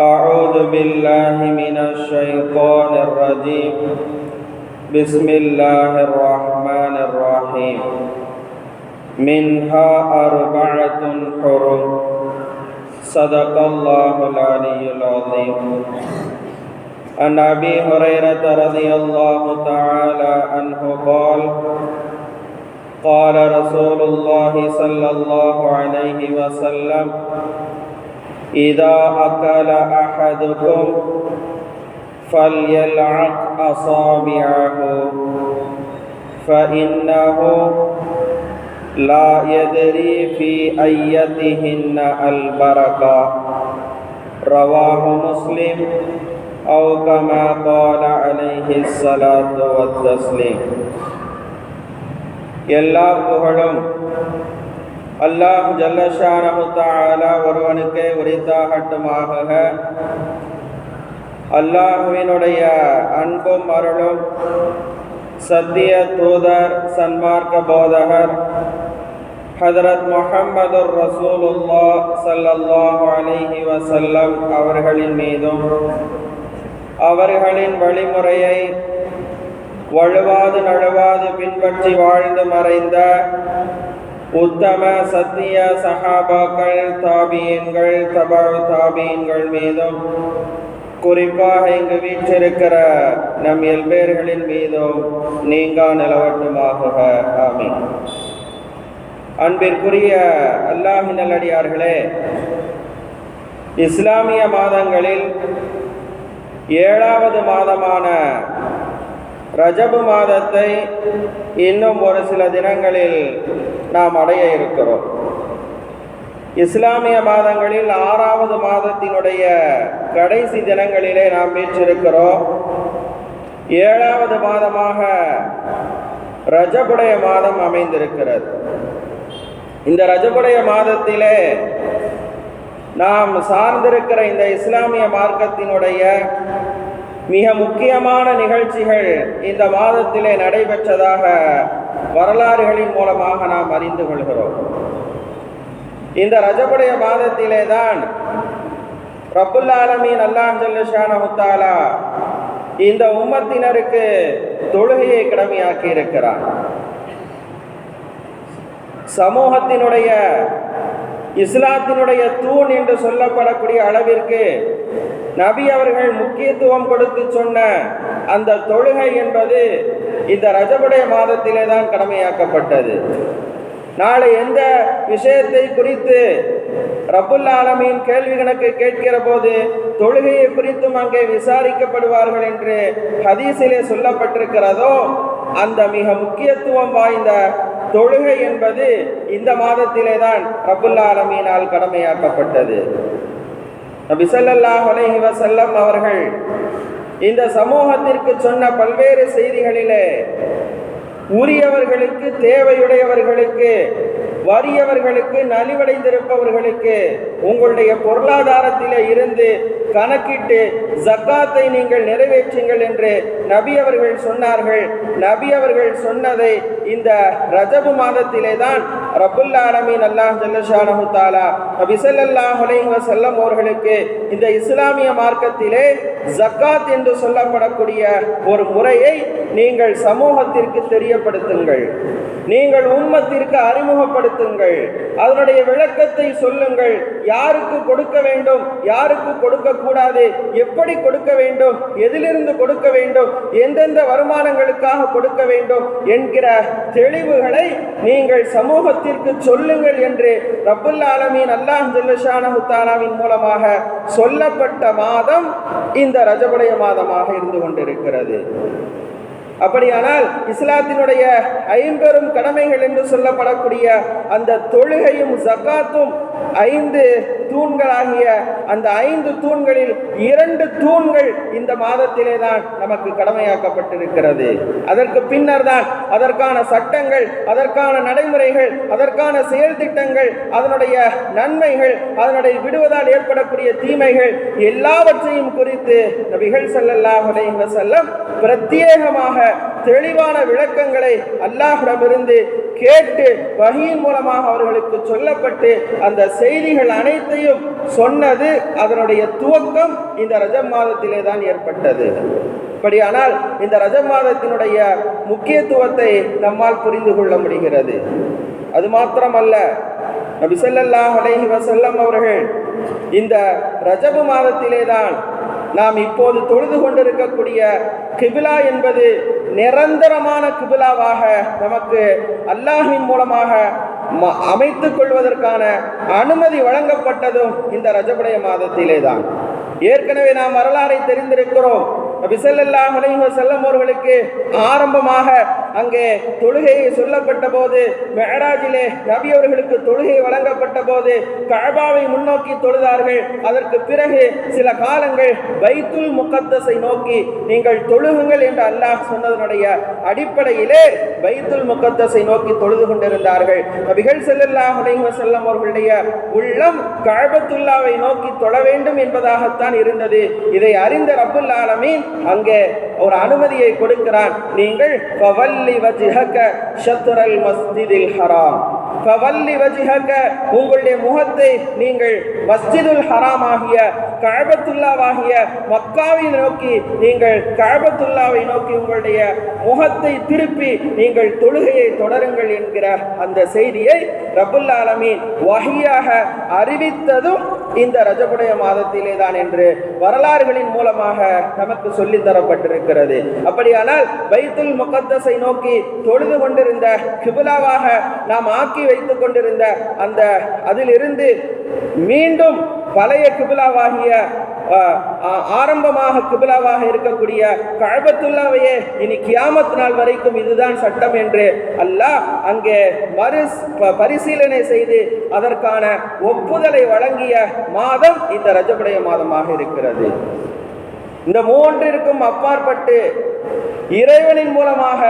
أعوذ بالله من الشيطان الرجيم. بسم الله الرحمن الرحيم. منها أربعة حرم. صدق الله العلي العظيم. عن أبي هريرة رضي الله تعالى عنه قال قال رسول الله صلى الله عليه وسلم إذا أكل أحدكم فليلعق أصابعه فإنه لا يدري في أيتهن البركة رواه مسلم أو كما قال عليه الصلاة والتسليم எல்லா புகழும் அல்லாஹ் ஜல்லஷானஹு தஆலா ஒருவனுக்கே உரித்தாகட்டுமாக. அல்லாஹுவினுடைய அன்பும் அருளும் சத்திய தூதர் சன்மார்க்க போதகர் ஹதரத் முஹம்மது ரசூலுல்லா சல்லல்லாஹு அலிஹி வசல்லம் அவர்களின் மீதும் அவர்களின் வழிமுறையை வழுவாது நழுவாது பின்பற்றி வாழ்ந்து மறைந்த உத்தம சத்திய சஹாபாக்கள் தாபியன்கள் தபா தாபியன்கள் மீதும் குறிப்பாக இங்கு வீற்றிருக்கிற நம் எல்பேர்களின் மீதும் நீங்கா நிலவட்டுமாக ஆமீன். அன்பிற்குரிய அல்லாஹி நல்லடியார்களே இஸ்லாமிய மாதங்களில் ஏழாவது மாதமான ரஜபு மாதத்தை இன்னும் ஒரு சில தினங்களில் நாம் அடைய இருக்கிறோம். இஸ்லாமிய மாதங்களில் ஆறாவது மாதத்தினுடைய கடைசி தினங்களிலே நாம் வீற்றிருக்கிறோம். ஏழாவது மாதமாக ரஜபுடைய மாதம் அமைந்திருக்கிறது. இந்த ரஜபுடைய மாதத்திலே நாம் சார்ந்திருக்கிற இந்த இஸ்லாமிய மார்க்கத்தினுடைய மிக முக்கியமான நிகழ்ச்சிகள் இந்த மாதத்திலே நடைபெற்றதாக வரலாறுகளின் மூலமாக நாம் அறிந்து கொள்கிறோம். இந்த ரஜபுடைய மாதத்திலே தான் ரபுல் ஆலமீன் அல்லாஹ் இந்த உம்மத்தினருக்கு தொழுகையை கடமையாக்கி இருக்கிறார் சமூகத்தினுடைய இஸ்லாத்தினுடைய தூண் என்று சொல்லப்படக்கூடிய அளவிற்கு நபி அவர்கள் முக்கியத்துவம் கொடுத்து சொன்ன அந்த தொழுகை என்பது இந்த ரஜபுடைய மாதத்திலே தான் கடமையாக்கப்பட்டது. நாளை எந்த விஷயத்தை குறித்து ரபுல் ஆலமியின் கேள்வி கணக்கு கேட்கிற போது தொழுகையை குறித்தும் அங்கே விசாரிக்கப்படுவார்கள் என்று ஹதீஸிலே சொல்லப்பட்டிருக்கிறதோ அந்த மிக முக்கியத்துவம் வாய்ந்த தொழுகை என்பது இந்த மாதத்திலே தான் ரபுல் கடமையாக்கப்பட்டது. நபிசல்லாஹ் அலைஹி வசல்லம் அவர்கள் இந்த சமூகத்திற்கு சொன்ன பல்வேறு செய்திகளிலே உரியவர்களுக்கு தேவையுடையவர்களுக்கு வறியவர்களுக்கு நலிவடைந்திருப்பவர்களுக்கு உங்களுடைய பொருளாதாரத்தில் இருந்து கணக்கிட்டு ஜக்காத்தை நீங்கள் நிறைவேற்றுங்கள் என்று நபி அவர்கள் சொன்னார்கள். நபி அவர்கள் சொன்னதை இந்த ரஜபு மாதத்திலே தான் ரபுல் ஆலமீன் அல்லாஹ் ஜல்லஷானஹு தாலா நபி அலைஹி வஸல்லம் அவர்களுக்கு இந்த இஸ்லாமிய மார்க்கத்திலே ஜக்காத் என்று சொல்லப்படக்கூடிய ஒரு முறையை நீங்கள் சமூகத்திற்கு தெரியப்படுத்துங்கள். நீங்கள் உம்மத்திற்கு அறிமுகப்படுத்துங்கள். அதனுடைய விளக்கத்தை சொல்லுங்கள். யாருக்கு கொடுக்க வேண்டும்? யாருக்கு கொடுக்க கூடாது? எப்படி கொடுக்க வேண்டும்? எதிலிருந்து கொடுக்க வேண்டும்? எந்தெந்த வருமானங்களுக்காக கொடுக்க வேண்டும்? என்கிற தெளிவுகளை நீங்கள் சமூகத்தில் சமூகத்திற்கு சொல்லுங்கள் என்று ரப்புல் ஆலமீன் அல்லாஹ் ஜல்லஷானஹு மூலமாக சொல்லப்பட்ட மாதம் இந்த ரஜபுடைய மாதமாக இருந்து கொண்டிருக்கிறது. அப்படியானால் இஸ்லாத்தினுடைய ஐம்பெரும் கடமைகள் என்று சொல்லப்படக்கூடிய அந்த தொழுகையும் ஜக்காத்தும் ஐந்து தூண்களாகிய அந்த ஐந்து தூண்களில் இரண்டு தூண்கள் இந்த மாதத்திலே தான் நமக்கு கடமையாக்கப்பட்டிருக்கிறது. அதற்கு பின்னர் தான் அதற்கான சட்டங்கள் அதற்கான நடைமுறைகள் அதற்கான செயல் திட்டங்கள் அதனுடைய நன்மைகள் அதனுடைய விடுவதால் ஏற்படக்கூடிய தீமைகள் எல்லாவற்றையும் குறித்து நபிகள் செல்லல்லாஹ் செல்லம் பிரத்யேகமாக தெளிவான விளக்கங்களை அல்லாஹிடமிருந்து கேட்டு வகையின் மூலமாக அவர்களுக்கு சொல்லப்பட்டு அந்த செய்திகள் அனைத்தையும் சொன்னது அதனுடைய துவக்கம் இந்த ரஜம் மாதத்திலே தான் ஏற்பட்டது. அப்படியானால் இந்த ரஜ மாதத்தினுடைய முக்கியத்துவத்தை நம்மால் புரிந்து கொள்ள முடிகிறது. அது மாத்திரமல்ல நபி ஸல்லல்லாஹு அலைஹி அவர்கள் இந்த ரஜபு மாதத்திலே தான் நாம் இப்போது தொழுது கொண்டிருக்கக்கூடிய கிபிலா என்பது நிரந்தரமான கிபிலாவாக நமக்கு அல்லாஹின் மூலமாக ம- அமைத்துக் கொள்வதற்கான அனுமதி வழங்கப்பட்டதும் இந்த ரஜபுடைய மாதத்திலே தான் ஏற்கனவே நாம் வரலாறை தெரிந்திருக்கிறோம். நபி அலைஹி வஸல்லம் அவர்களுக்கு ஆரம்பமாக அங்கே தொழுகையை சொல்லப்பட்ட போது மெஹராஜிலே நபி அவர்களுக்கு தொழுகை வழங்கப்பட்ட போது கழபாவை முன்னோக்கி தொழுதார்கள். அதற்கு பிறகு சில காலங்கள் பைத்துல் முகத்தஸை நோக்கி நீங்கள் தொழுகுங்கள் என்று அல்லாஹ் சொன்னதனுடைய அடிப்படையிலே பைத்துல் முகத்தஸை நோக்கி தொழுது கொண்டிருந்தார்கள். நபிகள் ஸல்லல்லாஹு அலைஹி வஸல்லம் அவர்களுடைய உள்ளம் கழபத்துல்லாவை நோக்கி தொழ வேண்டும் என்பதாகத்தான் இருந்தது. இதை அறிந்த ரப்புல் ஆலமீன் அங்கே ஒரு அனுமதியை கொடுக்கிறான். நீங்கள் ஷத்ரல் ஹராம். உங்களுடைய முகத்தை நீங்கள் மஸ்ஜிதுல் ஹராம் ஆகிய கழபத்துல்லாவாகிய மக்காவை நோக்கி நீங்கள் கழபத்துல்லாவை நோக்கி உங்களுடைய முகத்தை திருப்பி நீங்கள் தொழுகையை தொடருங்கள் என்கிற அந்த செய்தியை ரப்புல் ஆலமீன் அறிவித்ததும் இந்த ரஜபுடைய மாதத்திலே தான் என்று வரலாறுகளின் மூலமாக நமக்கு சொல்லித் தரப்பட்டிருக்கிறது. அப்படியானால் பைத்துல் முகத்தஸை நோக்கி தொழுது கொண்டிருந்த கிபுலாவாக நாம் ஆக்கி வைத்துக் கொண்டிருந்த அந்த அதிலிருந்து மீண்டும் பழைய கிபிலாவாகிய ஆஹ், ஆரம்பமாக கிபிலாவாக இருக்கக்கூடிய கழபத்துல்லாவையே இனி கியாமத் நாள் வரைக்கும் இதுதான் சட்டம் என்று அல்லாஹ் அங்கே மறு ப- பரிசீலனை செய்து அதற்கான ஒப்புதலை வழங்கிய மாதம் இந்த ரஜபுடைய மாதமாக இருக்கிறது. இந்த மூன்றிற்கும் அப்பாற்பட்டு இறைவனின் மூலமாக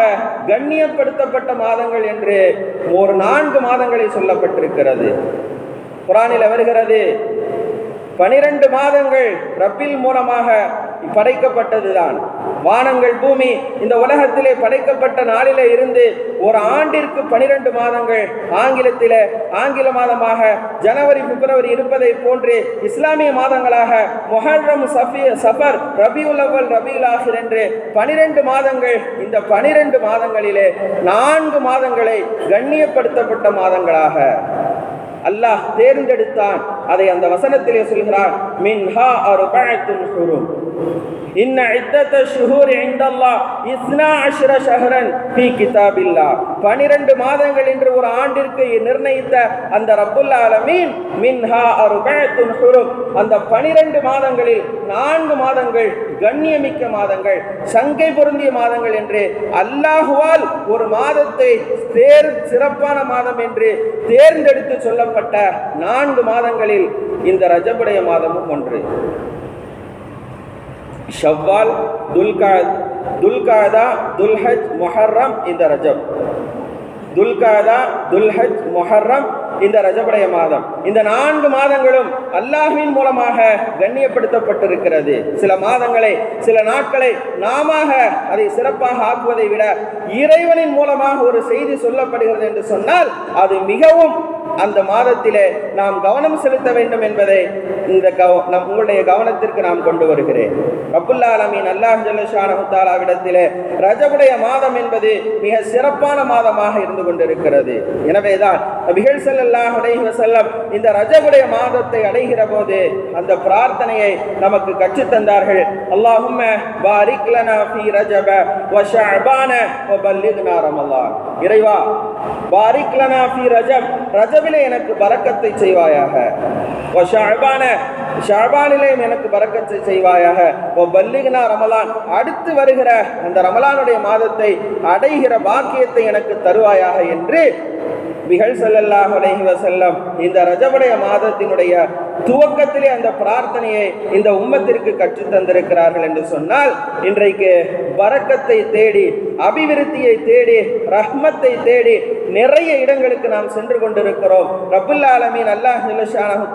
கண்ணியப்படுத்தப்பட்ட மாதங்கள் என்று ஒரு நான்கு மாதங்களை சொல்லப்பட்டிருக்கிறது. குரானில் வருகிறது பனிரெண்டு மாதங்கள் ரப்பில் மூலமாக படைக்கப்பட்டதுதான். வானங்கள் பூமி இந்த உலகத்திலே படைக்கப்பட்ட நாளிலே இருந்து ஒரு ஆண்டிற்கு பனிரெண்டு மாதங்கள் ஆங்கிலத்திலே ஆங்கில மாதமாக ஜனவரி பிப்ரவரி இருப்பதை போன்று இஸ்லாமிய மாதங்களாக மொஹர்ரம் சஃபி சஃபர் ரபியுல் அவ்வல் ரபியுல் ஆஹிர் என்று பனிரெண்டு மாதங்கள் இந்த பனிரெண்டு மாதங்களிலே நான்கு மாதங்களை கண்ணியப்படுத்தப்பட்ட மாதங்களாக. அல்லாஹ் தேர்ந்தெடுத்தான். அதை அந்த வசனத்திலே சொல்கிறான் மின்ஹா அர்பஅத்துன் ஹுரும் الشهور عند الله இந்தல்லாஹ் இஸ்னா அஷ்ர ஷஹரன் ஃபீ கிதாபில்லாஹ் 12 மாதங்கள் என்று ஒரு ஆண்டிற்கு நிர்ணயித்த அந்த ரப்புல் ஆலமீன் மின்ஹா அர்பஅத்துன் ஹுரும். அந்த 12 மாதங்களில் நான்கு மாதங்கள் கண்ணியமிக்க மாதங்கள் சங்கை பொருந்திய மாதங்கள் என்று அல்லாஹுவால் ஒரு மாதத்தை தேர் சிறப்பான மாதம் என்று தேர்ந்தெடுத்து சொல்லப்பட்ட நான்கு மாதங்களில் இந்த ரஜபுடைய மாதமும் ஒன்று. ஷவ்வால் துல்கா துல்காதா துல்ஹஜ் முஹர்ரம் இந்த ரஜப். துல்காதா துல்ஹஜ் முஹர்ரம் இந்த ரஜபடைய மாதம். இந்த நான்கு மாதங்களும் அல்லாஹின் மூலமாக கண்ணியப்படுத்தப்பட்டிருக்கிறது. சில மாதங்களை சில நாட்களை நாம அதை சிறப்பாக ஆக்குவதை விட இறைவனின் மூலமாக ஒரு செய்தி சொல்லப்படுகிறது என்று சொன்னால் அது மிகவும் அந்த மாதத்திலே நாம் கவனம் செலுத்த வேண்டும் என்பதை இந்த கவ நம் உங்களுடைய கவனத்திற்கு நாம் கொண்டு வருகிறேன். ரப்புல்லா அலமீன் அல்லாஹ் ஜல்லஷானஹு ரஜபுடைய மாதம் என்பது மிக சிறப்பான மாதமாக இருந்து கொண்டிருக்கிறது. எனவேதான் நபிகள் செல்லல்லாஹ் அலைஹி செல்லம் இந்த ரஜவுடைய மாதத்தை அடைகிற போது அந்த பிரார்த்தனையை நமக்கு கற்றுத் தந்தார்கள் அல்லாஹும்ம பாரிக் லனா ஃபீ ரஜப வ ஷஅபான வ பல்லிக்னா ரமலான். இறைவா பாரிக் லனா ஃபீ ரஜப் ரஜபிலே எனக்கு பரக்கத்தை செய்வாயாக. வ ஷஅபான ஷஅபானிலேயும் எனக்கு பரக்கத்தை செய்வாயாக. வ பல்லிக்னா ரமலான். அடுத்து வருகிற அந்த ரமலானுடைய மாதத்தை அடைகிற பாக்கியத்தை எனக்கு தருவாயாக என்று மிகழ் செல்லல்லாஹ் அலைஹி வசல்லம் இந்த ரஜபடைய மாதத்தினுடைய துவக்கத்திலே அந்த பிரார்த்தனையை இந்த உம்மத்திற்கு கற்றுத் தந்திருக்கிறார்கள் என்று சொன்னால் இன்றைக்கு வரக்கத்தை தேடி அபிவிருத்தியை தேடி ரஹ்மத்தை தேடி நிறைய இடங்களுக்கு நாம் சென்று கொண்டிருக்கிறோம். ரபுல் ஆலமீன் அல்லாஹ் ஜல்லஷானஹு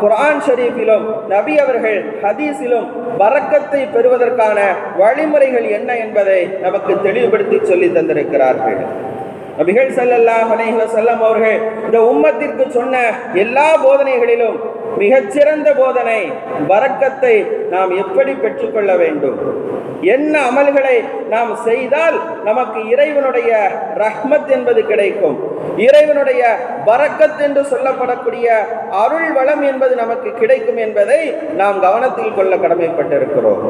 குரான் ஷரீஃபிலும் நபி அவர்கள் ஹதீஸிலும் வரக்கத்தை பெறுவதற்கான வழிமுறைகள் என்ன என்பதை நமக்கு தெளிவுபடுத்தி சொல்லி தந்திருக்கிறார்கள். நபிகள் செல்லல்லா அலைஹி செல்லம் அவர்கள் இந்த உம்மத்திற்கு சொன்ன எல்லா போதனைகளிலும் மிகச்சிறந்த போதனை வரக்கத்தை நாம் எப்படி பெற்றுக்கொள்ள வேண்டும்? என்ன அமல்களை நாம் செய்தால் நமக்கு இறைவனுடைய ரஹ்மத் என்பது கிடைக்கும். இறைவனுடைய வரக்கத் என்று சொல்லப்படக்கூடிய அருள் வளம் என்பது நமக்கு கிடைக்கும் என்பதை நாம் கவனத்தில் கொள்ள கடமைப்பட்டிருக்கிறோம்.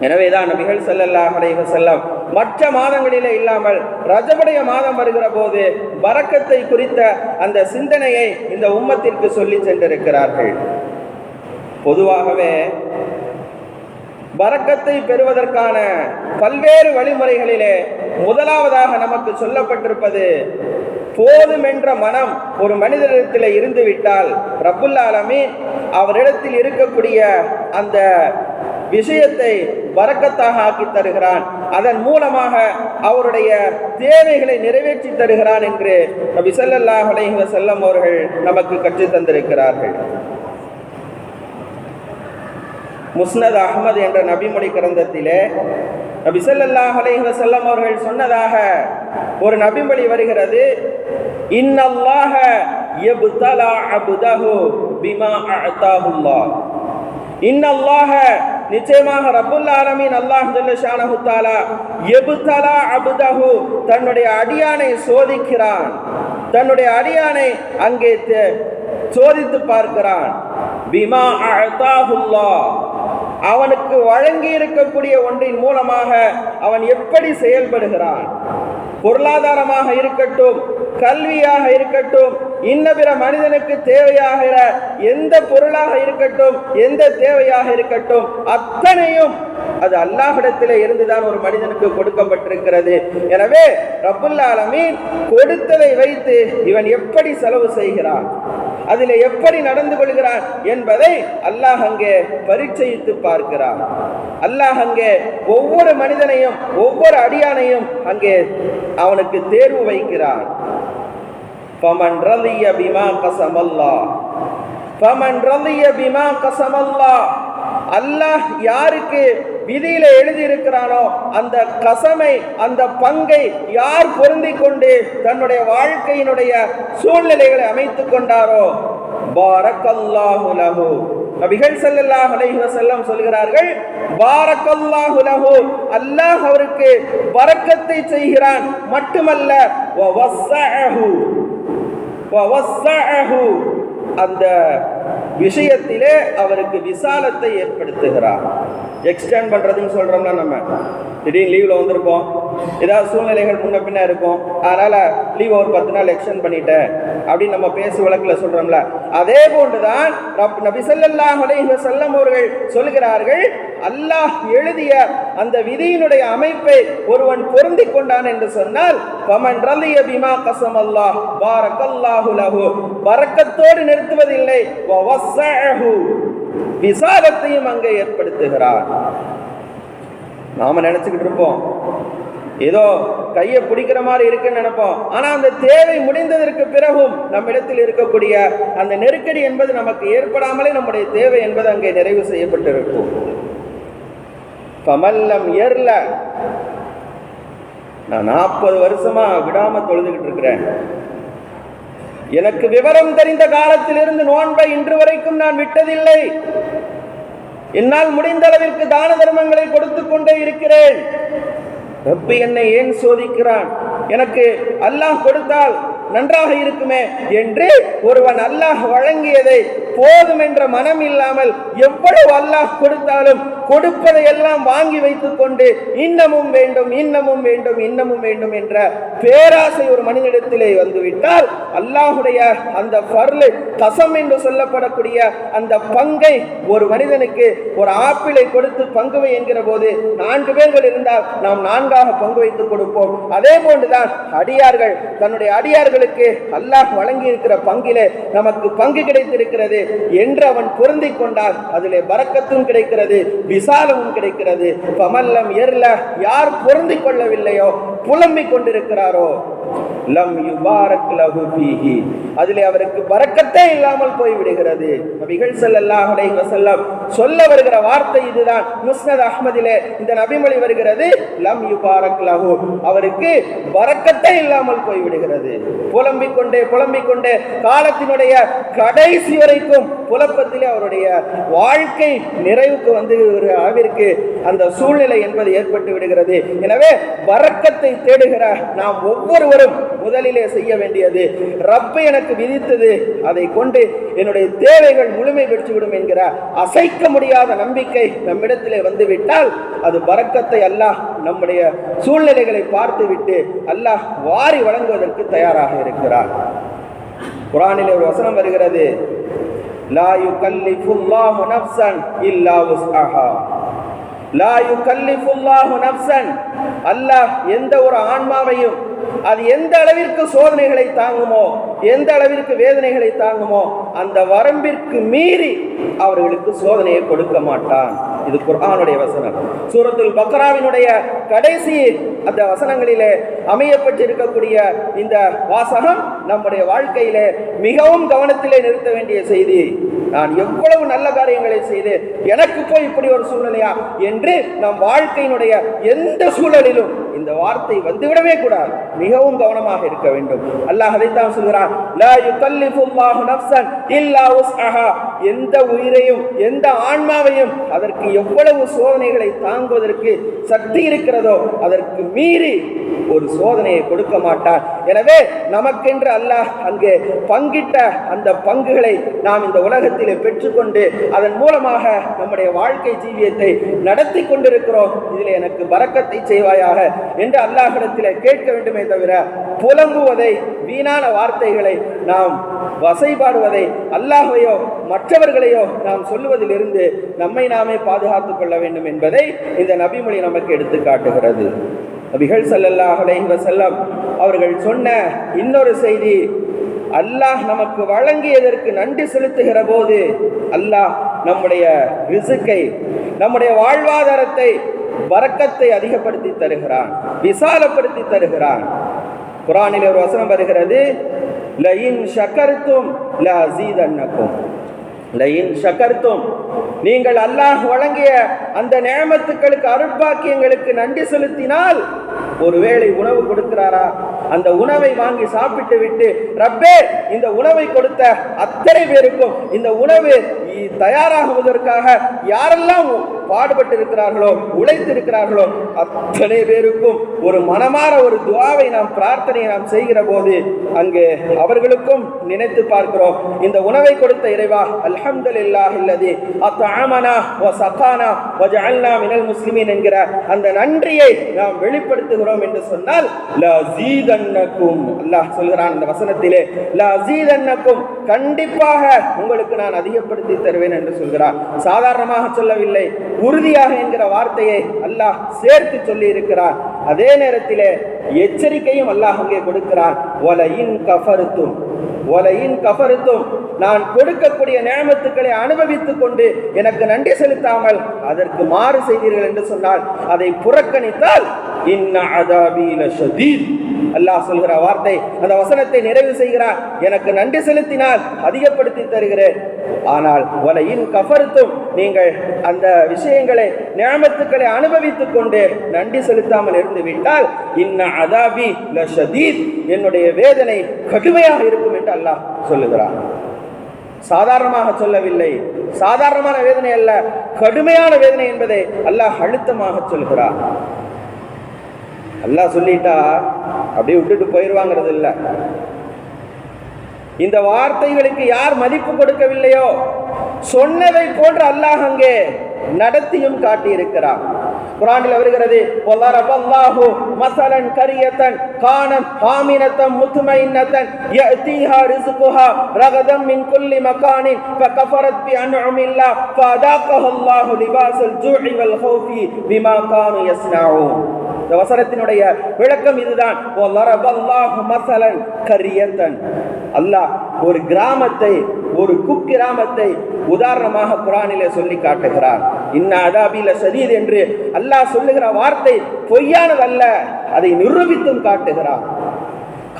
எனவேதான் நபிகள் செல்லல்லாஹ் அலைஹி வஸல்லம் மற்ற மாதங்களிலே இல்லாமல் ரஜபுடைய மாதம் வருகிற போது வரக்கத்தை குறித்த அந்த சிந்தனையை இந்த உம்மத்திற்கு சொல்லி சென்றிருக்கிறார்கள். பொதுவாகவே வரக்கத்தை பெறுவதற்கான பல்வேறு வழிமுறைகளிலே முதலாவதாக நமக்கு சொல்லப்பட்டிருப்பது போதுமென்ற மனம் ஒரு மனிதரிடத்தில் இருந்துவிட்டால் ரப்புல் அவரிடத்தில் இருக்கக்கூடிய அந்த விஷயத்தை வரக்கத்தாக ஆக்கி தருகிறான். அதன் மூலமாக அவருடைய தேவைகளை நிறைவேற்றி தருகிறான் என்று நபி ஸல்லல்லாஹு அலைஹி செல்லம் அவர்கள் நமக்கு கற்றுத் தந்திருக்கிறார்கள். முஸ்னத் அஹமது என்ற நபிமொழி கிரந்தத்திலே நபி ஸல்லல்லாஹு அலைஹி வஸல்லம் அவர்கள் சொன்னதாக ஒரு நபிமொழி வருகிறது. இன்னல்லாஹ யப்தலா அப்தஹு பிமா அஅதாஹுல்லாஹ் இன்னல்லாஹ நிச்சயமாக ரபுல் ஆலமின் அல்லாஹ் ஷானஹுத்தாலா எபுத்தலா அபுதஹு தன்னுடைய அடியானை சோதிக்கிறான். தன்னுடைய அடியானை அங்கே சோதித்து பார்க்கிறான். பிமா அஅதாஹுல்லாஹ் அவனுக்கு வழங்கி இருக்கக்கூடிய ஒன்றின் மூலமாக அவன் எப்படி செயல்படுகிறான்? பொருளாதாரமாக இருக்கட்டும் கல்வியாக இருக்கட்டும் இன்ன பிற மனிதனுக்கு தேவையாகிற எந்த பொருளாக இருக்கட்டும் எந்த தேவையாக இருக்கட்டும் அத்தனையும் அது அல்லாஹிடத்தில் இருந்துதான் ஒரு மனிதனுக்கு கொடுக்கப்பட்டிருக்கிறது. எனவே ரபுல்லாலமீன் கொடுத்ததை வைத்து இவன் எப்படி செலவு செய்கிறான் அதில் எப்படி நடந்து கொள்கிறான் என்பதை அல்லாஹ் அங்கே பரிச்சயித்து பார்க்கிறான். அல்லாஹ் அங்கே ஒவ்வொரு மனிதனையும் ஒவ்வொரு அடியானையும் அங்கே அவனுக்கு தேர்வு வைக்கிறான். فمن رضي بما قسم الله فمن رضي بما قسم الله அல்லாஹ் யாருக்கு விதியில எழுதி இருக்கிறானோ அந்த கசமை அந்த பங்கை யார் பொருந்தி கொண்டு தன்னுடைய வாழ்க்கையினுடைய சூழ்நிலைகளை அமைத்துக் கொண்டாரோ பாரக்கல்லாஹு லஹு நபிகள் ஸல்லல்லாஹு அலைஹி வஸல்லம் சொல்கிறார்கள் பாரக்கல்லாஹு லஹு அல்லாஹ் அவருக்கு பரக்கத்தை செய்கிறான் மட்டுமல்ல வ வஸ்ஸஅஹு வ வஸ்ஸஅஹு அந்த விஷயத்திலே அவருக்கு விசாலத்தை ஏற்படுத்துகிறார். எக்ஸ்டெண்ட் பண்றதுன்னு சொல்றோம்ல நம்ம. திடீர்னு லீவ்ல வந்திருப்போம். ஏதாவது சூழ்நிலைகள் முன்ன பின்ன இருக்கும். அதனால லீவ் ஒரு பத்து நாள் எக்ஸ்டெண்ட் பண்ணிட்டேன். அப்படின்னு நம்ம பேசு வழக்கில் சொல்றோம்ல. அதே போன்றுதான் ரப் நபி ஸல்லல்லாஹு அலைஹி அவர்கள் சொல்கிறார்கள் அல்லாஹ் எழுதிய அந்த விதியினுடைய அமைப்பை ஒருவன் பொருந்தி கொண்டான் என்று சொன்னால் பமன் ரலிய பிமா கசம் அல்லாஹ் பாரக்கல்லாஹு லஹு. பரக்கத்தோடு நிறுத்துவதில்லை. வ விசாலத்தையும் அங்கே ஏற்படுத்துகிறார் நாம நினைச்சுக்கிட்டு இருப்போம். ஏதோ கையை பிடிக்கிற மாதிரி இருக்குன்னு நினைப்போம். ஆனா அந்த தேவை முடிந்ததற்கு பிறகும் நம்மிடத்தில் இருக்கக்கூடிய அந்த நெருக்கடி என்பது நமக்கு ஏற்படாமலே நம்முடைய தேவை என்பது அங்கே நிறைவு செய்யப்பட்டிருக்கும். பமல்லம் ஏர்ல நான் நாற்பது வருஷமா விடாம தொழுதுகிட்டு இருக்கிறேன். எனக்கு விவரம் தெரிந்த காலத்திலிருந்து நோன்பை இன்று வரைக்கும் நான் விட்டதில்லை. என்னால் முடிந்த அளவிற்கு தான தர்மங்களை கொடுத்து கொண்டே இருக்கிறேன். ரப்பு என்னை ஏன் சோதிக்கிறான்? எனக்கு அல்லாஹ் கொடுத்தால் நன்றாக இருக்குமே என்று ஒருவன் அல்லாஹ் வழங்கியதை போதும் என்ற மனம் இல்லாமல் எவ்வளவு அல்லாஹ் கொடுத்தாலும் கொடுப்பதை எல்லாம் வாங்கி வைத்துக் கொண்டு இன்னமும் வேண்டும் இன்னமும் வேண்டும் இன்னமும் வேண்டும் என்ற பேராசை ஒரு மனிதனிடத்திலே வந்துவிட்டால் அல்லாஹுடைய அந்த பர்லு தசம் என்று சொல்லப்படக்கூடிய அந்த பங்கை ஒரு மனிதனுக்கு ஒரு ஆப்பிளை கொடுத்து பங்குவை என்கிற போது நான்கு பேர்கள் இருந்தால் நாம் நான்காக பங்கு வைத்துக் கொடுப்போம். அதே போன்றுதான் அடியார்கள் தன்னுடைய அடியார்களுக்கு அல்லாஹ் வழங்கி இருக்கிற பங்கிலே நமக்கு பங்கு கிடைத்திருக்கிறது என்று அவன் பொருந்திக் கொண்டால் அதிலே பறக்கத்தும் கிடைக்கிறது. விசாலமும் கிடைக்கிறது. பமல்லம் எர்ல யார் பொருந்திக் கொள்ளவில்லையோ புலம்பிக் கொண்டிருக்கிறாரோ? லம் யுபாரக் லஹு ஃபீஹி. அதிலே அவருக்கு பரக்கத்தே இல்லாமல் போய் விடுகிறது நபிகள் ஸல்லல்லாஹு அலைஹி வஸல்லம் சொல்ல வருகிற வார்த்தை இதுதான். முஸ்னத் அஹ்மதிலே இந்த நபிமொழி வருகிறது லம் யுபாரக் லஹு. அவருக்கு பறக்கத்தே இல்லாமல் போய் விடுகிறது புலம்பிக் கொண்டே புலம்பிக் கொண்டே காலத்தினுடைய கடைசி வரைக்கும் புலப்பத்திலே அவருடைய வாழ்க்கை நிறைவுக்கு வந்து ஒரு அளவிற்கு அந்த சூழ்நிலை என்பது ஏற்பட்டு விடுகிறது. எனவே வரக்கத்தை தேடுகிற நாம் ஒவ்வொருவரும் முதலிலே செய்ய வேண்டியது. ரப்பை எனக்கு விதித்தது. அதை கொண்டு என்னுடைய தேவைகள் முழுமை பெற்றுவிடும் என்கிற அசைக்க முடியாத நம்பிக்கை நம்மிடத்திலே வந்துவிட்டால் அது பறக்கத்தை அல்லாஹ் நம்முடைய சூழ்நிலைகளை பார்த்துவிட்டு அல்லாஹ் வாரி வழங்குவதற்கு தயாராக இருக்கிறார். குரானிலே ஒரு வசனம் வருகிறது. லா யுகல்லிஃபுல்லாஹு நஃப்ஸன் இல்லா உஸ்அஹா லா யுகல்லிஃபுல்லாஹு நஃப்ஸன். அல்லாஹ் எந்த ஒரு ஆன்மாவையும் அது எந்த அளவிற்கு சோதனைகளை தாங்குமோ எந்த அளவிற்கு வேதனைகளை தாங்குமோ அந்த வரம்பிற்கு மீறி அவர்களுக்கு சோதனையை கொடுக்க மாட்டான். இது குரானுடைய வசனம். சூரத்துல் பக்ராவினுடைய கடைசி அந்த வசனங்களிலே அமையப்பட்டிருக்கக்கூடிய இந்த வாசகம் நம்முடைய வாழ்க்கையிலே மிகவும் கவனத்திலே நிறுத்த வேண்டிய செய்தி. நான் எவ்வளவு நல்ல காரியங்களை செய்து எனக்கு போய் இப்படி ஒரு சூழ்நிலையா என்று நம் வாழ்க்கையினுடைய எந்த சூழலிலும் இந்த வார்த்தை வந்துவிடவே கூடாது. மிகவும் கவனமாக இருக்க வேண்டும். அல்லாஹ் அதைத்தான் சொல்கிறான். லா இல்லா எந்த உயிரையும் எந்த ஆன்மாவையும் அதற்கு எவ்வளவு சோதனைகளை தாங்குவதற்கு சக்தி இருக்கிறதோ அதற்கு மீறி ஒரு சோதனையை கொடுக்க மாட்டார் எனவே நமக்கென்று அல்லாஹ் அங்கே பங்கிட்ட அந்த பங்குகளை நாம் இந்த உலகத்தில் பெற்றுக்கொண்டு அதன் மூலமாக நம்முடைய வாழ்க்கை ஜீவியத்தை நடத்தி கொண்டிருக்கிறோம். இதில் எனக்கு பறக்கத்தை செய்வாயாக என்று அல்லாஹிடத்தில் கேட்க வேண்டுமே தவிர புலம்புவதை வீணான வார்த்தைகளை நாம் வசைபாடுவதை அல்லாஹையோ மற்றவர்களையோ நாம் சொல்லுவதிலிருந்து நம்மை நாமே பாதுகாத்துக் கொள்ள வேண்டும் என்பதை இந்த நபிமொழி நமக்கு எடுத்து காட்டுகிறது. நபிகள் ஸல்லல்லாஹு அலைஹி அவர்கள் சொன்ன இன்னொரு செய்தி அல்லாஹ் நமக்கு வழங்கியதற்கு நன்றி செலுத்துகிற போது அல்லாஹ் நம்முடைய ரிசுக்கை நம்முடைய வாழ்வாதாரத்தை வரக்கத்தை அதிகப்படுத்தி தருகிறான் விசாலப்படுத்தி தருகிறான். குரானில் ஒரு வசனம் வருகிறது லயின் ஷக்கர்த்தும் லஅஸீதன்னக்கும் லயின் நீங்கள் அல்லாஹ் வழங்கிய அந்த நேமத்துக்களுக்கு அருட்பாக்கியங்களுக்கு நன்றி செலுத்தினால் ஒருவேளை உணவு கொடுக்கிறாரா? அந்த உணவை வாங்கி சாப்பிட்டு விட்டு ரப்பே இந்த உணவை கொடுத்த அத்தனை பேருக்கும் இந்த உணவு தயாராகுவதற்காக யாரெல்லாம் பாடுபட்டு இருக்கிறார்களோ உழைத்து இருக்கிறார்களோ அத்தனை பேருக்கும் ஒரு மனமாற ஒரு துவாவை நாம் பிரார்த்தனை நாம் செய்கிற போது அங்கு அவர்களுக்கும் நினைத்து பார்க்கிறோம். இந்த உணவை கொடுத்த இறைவா அல்ல الحمد لله الذي أطعمنا وسقانا وجعلنا من المسلمين என்கிற அந்த நன்றியை நாம் வெளிப்படுத்துகிறோம் என்று சொன்னால் லஸீதன்னக்கும் அல்லாஹ் சொல்கிறான் அந்த வசனத்திலே லஸீதன்னக்கும் கண்டிப்பாக உங்களுக்கு நான் அதிகப்படுத்தி தருவேன் என்று சொல்கிறான். சாதாரணமாக சொல்லவில்லை உறுதியாக என்கிற வார்த்தையை அல்லாஹ் சேர்த்து சொல்லி இருக்கிறார் அதே நேரத்திலே எச்சரிக்கையும் அல்லாஹ் அங்கே கொடுக்கிறான். ஒலையின் கஃபருத்தும் ஒலையின் கஃபருத்தும் நான் கொடுக்கக்கூடிய நியமத்துக்களை அனுபவித்துக் கொண்டு எனக்கு நன்றி செலுத்தாமல் அதற்கு மாறு செய்தீர்கள் என்று சொன்னால் அதை புறக்கணித்தால் இன்ன அல்லாஹ் சொல்கிற வார்த்தை அந்த வசனத்தை நிறைவு செய்கிறார். எனக்கு நன்றி செலுத்தினால் அதிகப்படுத்தி தருகிறேன். ஆனால் வலையின் கஃபருத்தும் நீங்கள் அந்த விஷயங்களை நியமத்துக்களை அனுபவித்துக் கொண்டு நன்றி செலுத்தாமல் இருந்து விட்டால் இன்ன அதாபி என்னுடைய வேதனை கடுமையாக இருக்கும் என்று அல்லாஹ் சொல்லுகிறான். சாதாரணமாக சொல்லவில்லை. சாதாரணமான வேதனை அல்ல கடுமையான வேதனை என்பதை அல்லாஹ் அழுத்தமாக சொல்கிறார். அல்லாஹ் சொல்லிட்டா அப்படியே விட்டுட்டு போயிடுவாங்கிறது இல்ல. இந்த வார்த்தைகளுக்கு யார் மதிப்பு கொடுக்கவில்லையோ சொன்னதை போன்று அல்லாஹ் அங்கே நடத்தியும் காட்டியிருக்கிறார் குரானில் வருகிறது வல்லரபல்லாஹு மசலன் கரியத்தன் கானம் ஆமினத்தன் முத்துமைன்னத்தன் யஅதீஹா ரிஸ்குஹா ரகதம் மின் குல்லி மகானின் ஃபகஃபரத் பி அன்உமில்லாஹ் ஃபஅதாகஹு அல்லாஹு லிபாஸல் ஜூஇ வல் ஹௌஃபி பிமா கானு யஸ்னஊன் இந்த வசனத்தினுடைய விளக்கம் இதுதான். வல்லரபல்லாஹு மசலன் கரியத்தன். அல்லாஹ் ஒரு கிராமத்தை ஒரு குக்கிராமத்தை உதாரணமாக குரானிலே சொல்லி காட்டுகிறார் இன்ன அதாபில சதீத் என்று அல்லாஹ் சொல்லுகிற வார்த்தை பொய்யானதல்ல அதை நிரூபித்தும் காட்டுகிறார்.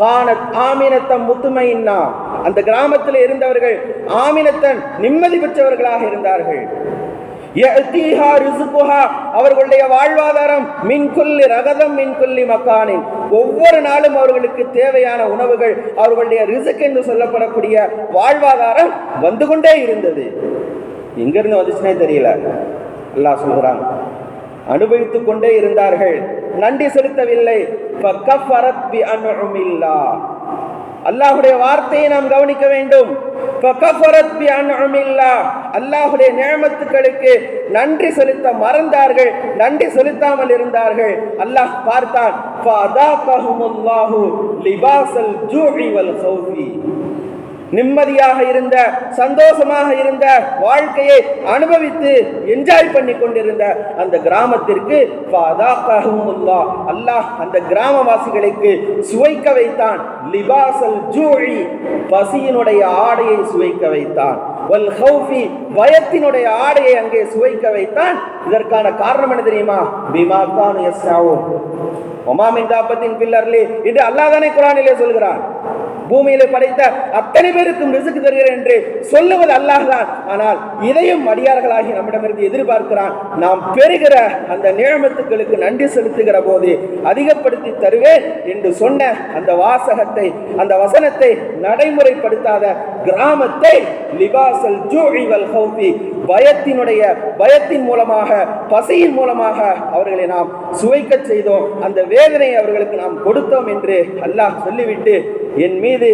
காணத் ஆமினத்தம் முத்துமையின்னா அந்த கிராமத்தில் இருந்தவர்கள் ஆமினத்தன் நிம்மதி பெற்றவர்களாக இருந்தார்கள். அவர்களுடைய வாழ்வாதாரம் மின்கொல்லி ரகதம் மின்கொல்லி மக்கானின் ஒவ்வொரு நாளும் அவர்களுக்கு தேவையான உணவுகள் அவர்களுடைய ரிசுக் என்று சொல்லப்படக்கூடிய வாழ்வாதாரம் வந்து கொண்டே இருந்தது. எங்கிருந்து வந்துச்சுனே தெரியல. அல்லாஹ் சொல்கிறான். அனுபவித்துக் கொண்டே இருந்தார்கள். நன்றி செலுத்தவில்லை. பி அல்லாஹுடைய வார்த்தையை நாம் கவனிக்க வேண்டும். பி அல்லாஹுடைய நியமத்துக்களுக்கு நன்றி செலுத்த மறந்தார்கள். நன்றி செலுத்தாமல் இருந்தார்கள். அல்லாஹ் பார்த்தான். நிம்மதியாக இருந்த சந்தோஷமாக இருந்த வாழ்க்கையை அனுபவித்து என்ஜாய் பண்ணி கொண்டிருந்த அந்த கிராமத்திற்கு அல்லாஹ் அந்த கிராமவாசிகளுக்கு சுவைக்க வைத்தான். லிபாசல் ஜூழி பசியினுடைய ஆடையை சுவைக்க வைத்தான். வல் ஹௌஃபி பயத்தினுடைய ஆடையை அங்கே சுவைக்க வைத்தான். இதற்கான காரணம் என்ன தெரியுமா? பிமா கான் யஸ்னாவோ ஒமாமின் தாபத்தின் பில்லர்லே. என்று அல்லாஹ் தானே குரானிலே சொல்கிறான். பூமியிலே படைத்த அத்தனை பேருக்கும் ரிசுக்கு தருகிறேன் என்று சொல்லுவது அல்லாஹ் ஆனால் இதையும் அடியார்களாகி நம்மிடமிருந்து எதிர்பார்க்கிறான். நாம் பெறுகிற அந்த நியமத்துக்களுக்கு நன்றி செலுத்துகிற போது அதிகப்படுத்தி தருவேன் என்று சொன்ன அந்த வாசகத்தை அந்த வசனத்தை நடைமுறைப்படுத்தாத கிராமத்தை லிபாசல் ஜூஇவல் ஹௌஃபி பயத்தினுடைய பயத்தின் மூலமாக பசியின் மூலமாக அவர்களை நாம் சுவைக்கச் செய்தோம். அந்த வேதனை அவர்களுக்கு நாம் கொடுத்தோம் என்று அல்லாஹ் சொல்லிவிட்டு என் மீது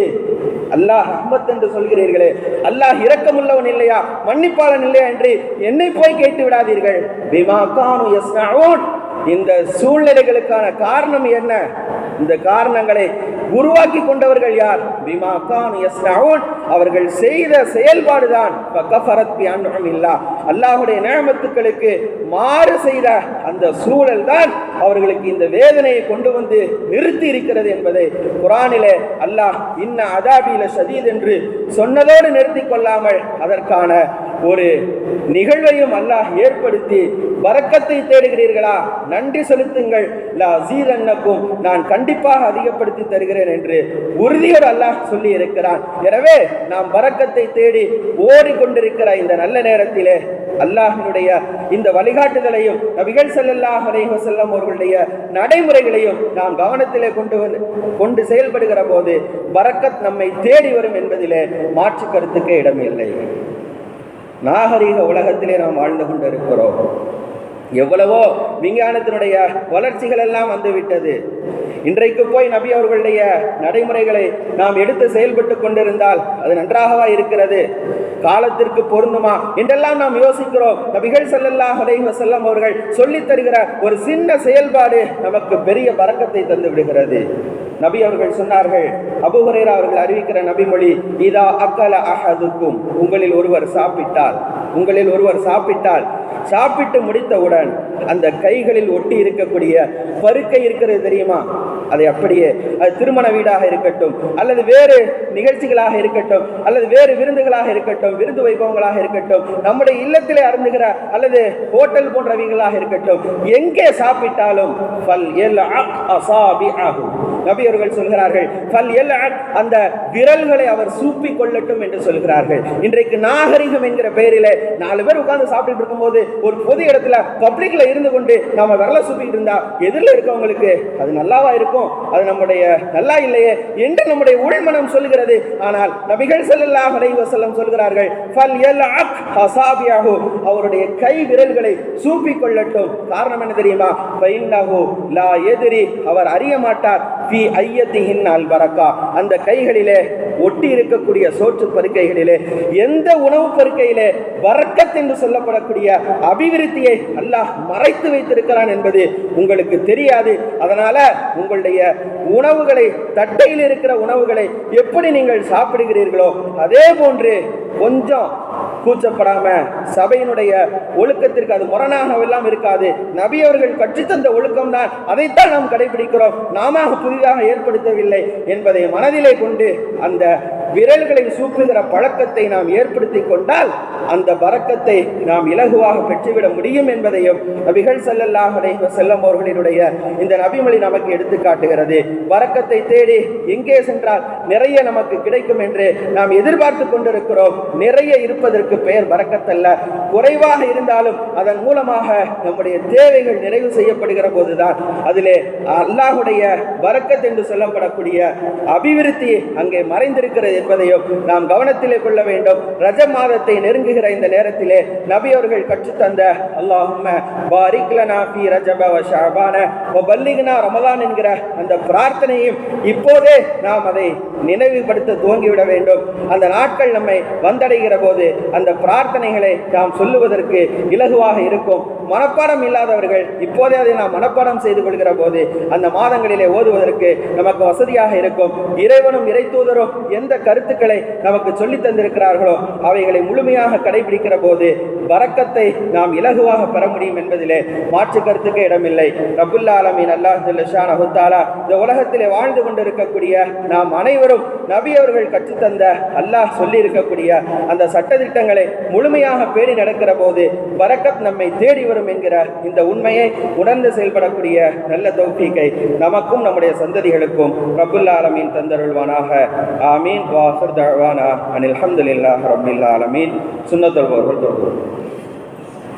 அல்லாஹ் அஹ்மத் என்று சொல்கிறீர்களே அல்லாஹ் இரக்கமுள்ளவன் இல்லையா மன்னிப்பாளன் இல்லையா என்று என்னை போய் கேட்டு விடாதீர்கள். பிமா கானு யஸ்னஊன். இந்த சூழ்நிலைகளுக்கான காரணம் என்ன? இந்த காரணங்களை உருவாக்கி கொண்டவர்கள் யார்? பிமா கான் யஸ்னஊன். அவர்கள் செய்த செயல்பாடுதான். ஃபகஃபரத் பி அன்ஹுமில்லா அல்லாஹ்வுடைய நியமத்துக்களுக்கு மாறு செய்த அந்த சூழல் தான் அவர்களுக்கு இந்த வேதனையை கொண்டு வந்து நிறுத்தி இருக்கிறது என்பதை குரானிலே அல்லாஹ் இன்ன அதாபில சதீத் என்று சொன்னதோடு நிறுத்தி கொள்ளாமல் அதற்கான ஒரு நிகழ்வையும் அல்லாஹ் ஏற்படுத்தி வரக்கத்தை தேடுகிறீர்களா? நன்றி செலுத்துங்கள். லா அசீரன்னக்கும் நான் கண்டிப்பாக அதிகப்படுத்தி தருகிறேன் என்று உறுதியோடு அல்லாஹ் சொல்லி இருக்கிறான் எனவே நாம் வரக்கத்தை தேடி ஓடிக்கொண்டிருக்கிற இந்த நல்ல நேரத்திலே அல்லாஹினுடைய இந்த வழிகாட்டுதலையும் நபிகள் செல்லல்லாஹ் அலைஹி வஸல்லம் அவர்களுடைய நடைமுறைகளையும் நாம் கவனத்திலே கொண்டு வந்து கொண்டு செயல்படுகிற போது பரக்கத் நம்மை தேடி வரும் என்பதிலே மாற்று கருத்துக்கு இடமில்லை. நாகரீக உலகத்திலே நாம் வாழ்ந்து கொண்டிருக்கிறோம். எவ்வளவோ விஞ்ஞானத்தினுடைய வளர்ச்சிகள் எல்லாம் வந்துவிட்டது. இன்றைக்கு போய் நபி அவர்களுடைய நடைமுறைகளை நாம் எடுத்து செயல்பட்டு கொண்டிருந்தால் அது நன்றாகவா இருக்கிறது. காலத்திற்கு பொருந்துமா என்றெல்லாம் நாம் யோசிக்கிறோம். நபிகள் செல்லல்லா அலைஹி வஸல்லம் அவர்கள் சொல்லித் தருகிற ஒரு சின்ன செயல்பாடு நமக்கு பெரிய பறக்கத்தை தந்து விடுகிறது. நபி அவர்கள் சொன்னார்கள் அபூ அவர்கள் அறிவிக்கிற நபிமொழி இதா அக்கல அஹதுக்கும். உங்களில் ஒருவர் சாப்பிட்டால் உங்களில் ஒருவர் சாப்பிட்டால் சாப்பிட்டு முடித்தவுடன் அந்த கைகளில் ஒட்டி இருக்கக்கூடிய பருக்கை இருக்கிறது தெரியுமா? அதை அப்படியே அது திருமண வீடாக இருக்கட்டும் அல்லது வேறு நிகழ்ச்சிகளாக இருக்கட்டும் அல்லது வேறு விருந்துகளாக இருக்கட்டும் விருந்து வைபவங்களாக இருக்கட்டும் நம்முடைய இல்லத்திலே அருந்துகிற அல்லது ஹோட்டல் போன்றவைகளாக இருக்கட்டும் எங்கே சாப்பிட்டாலும் ஃபல் எல் அசாபி ஆகும் நபி அவர்கள் சொல்கிறார்கள் எல் அந்த விரல்களை அவர் சூப்பி கொள்ளட்டும் என்று சொல்கிறார்கள். இன்றைக்கு நாகரிகம் என்கிற பெயரில் நாலு பேர் உட்கார்ந்து சாப்பிட்டு இருக்கும்போது ஒரு பொது இடத்துல பப்ளிக்ல இருந்து கொண்டு நாம விரல சூப்பிட்டு இருந்தா எதிரில் இருக்கவங்களுக்கு அது நல்லாவா இருக்கும்? இருக்கும். அது நம்முடைய நல்லா இல்லையே என்று நம்முடைய உள்மனம் சொல்கிறது ஆனால் நபிகள் ஸல்லல்லாஹு அலைஹி சொல்கிறார்கள் அவருடைய கை விரல்களை சூப்பி கொள்ளட்டும். காரணம் என்ன தெரியுமா? லா எதிரி அவர் அறிய மாட்டார். ஃபி ஐயத்தின் ஐயத்திஹின் அல் பரக்கா அந்த கைகளிலே ஒட்டி இருக்கக்கூடிய சோற்று பருக்கைகளிலே எந்த உணவு பருக்கையிலே வரக்கத் என்று சொல்லப்படக்கூடிய அபிவிருத்தியை அல்லாஹ் மறைத்து வைத்திருக்கிறான் என்பது உங்களுக்கு தெரியாது. அதனால உங்கள் உங்களுடைய உணவுகளை தட்டையில் இருக்கிற உணவுகளை எப்படி நீங்கள் சாப்பிடுகிறீர்களோ அதே போன்று கொஞ்சம் கூச்சப்படாம சபையினுடைய ஒழுக்கத்திற்கு அது முரணாக எல்லாம் இருக்காது. நபி அவர்கள் கற்றுத்தந்த ஒழுக்கம் தான் அதைத்தான் நாம் கடைபிடிக்கிறோம். நாம புதிதாக ஏற்படுத்தவில்லை என்பதை மனதிலே கொண்டு அந்த விரல்களை சூப்புகிற பழக்கத்தை நாம் ஏற்படுத்தி கொண்டால் அந்த பறக்கத்தை நாம் இலகுவாக பெற்றுவிட முடியும் என்பதையும் நபிகள் ஸல்லல்லாஹு செல்லும் அவர்களினுடைய இந்த நபிமொழி நமக்கு எடுத்து காட்டுகிறது. பறக்கத்தை தேடி எங்கே சென்றால் நிறைய நமக்கு கிடைக்கும் என்று நாம் எதிர்பார்த்து கொண்டிருக்கிறோம். நிறைய இருப்பதற்கு பெயர் பறக்கத்தல்ல. குறைவாக இருந்தாலும் அதன் மூலமாக நம்முடைய தேவைகள் நிறைவு செய்யப்படுகிற போதுதான். அதிலே அல்லாஹுடைய பறக்கத் என்று சொல்லப்படக்கூடிய அபிவிருத்தி அங்கே மறைந்திருக்கிறது என்பதையும் நாம் கவனத்திலே கொள்ள வேண்டும். ரஜ மாதத்தை நெருங்குகிற இந்த நேரத்திலே நபி அவர்கள் கற்றுத்தந்த அல்லாஹும்ம பாரிக் லனா ரஜப ஷாபான ஷஅபான ரமலான் என்கிற அந்த பிரார்த்தனையும் இப்போதே நாம் அதை நினைவுபடுத்த துவங்கிவிட வேண்டும். அந்த நாட்கள் நம்மை வந்தடைகிற போது அந்த பிரார்த்தனைகளை நாம் சொல்லுவதற்கு இலகுவாக இருக்கும். மனப்பாடம் இல்லாதவர்கள் இப்போதே அதை நாம் மனப்பாடம் செய்து கொள்கிற போது அந்த மாதங்களிலே ஓதுவதற்கு நமக்கு வசதியாக இருக்கும். இறைவனும் இறை தூதரும் எந்த கருத்துக்களை நமக்கு சொல்லி தந்திருக்கிறார்களோ அவைகளை முழுமையாக கடைபிடிக்கிற போது வரக்கத்தை நாம் இலகுவாக பெற முடியும் என்பதிலே மாற்று கருத்துக்கு இடமில்லை. ரபுல்லா அலமீன் அல்லாஹ் அஹுத்தாலா இந்த உலகத்திலே வாழ்ந்து கொண்டிருக்கக்கூடிய நாம் அனைவரும் நபி அவர்கள் கற்றுத்தந்த அல்லாஹ் சொல்லி இருக்கக்கூடிய அந்த சட்டதிட்டங்களை முழுமையாக பேணி நடக்கிற போது வரக்கத் நம்மை தேடி வரும் என்கிற இந்த உண்மையை உணர்ந்து செயல்படக்கூடிய நல்ல தௌஃபீக்கை நமக்கும் நம்முடைய சந்ததிகளுக்கும் ரபுல்லா ஆலமீன் தந்தருள்வானாக. ஆமீன். وآخر دعوانا أن الحمد لله رب العالمين. سنة الورد.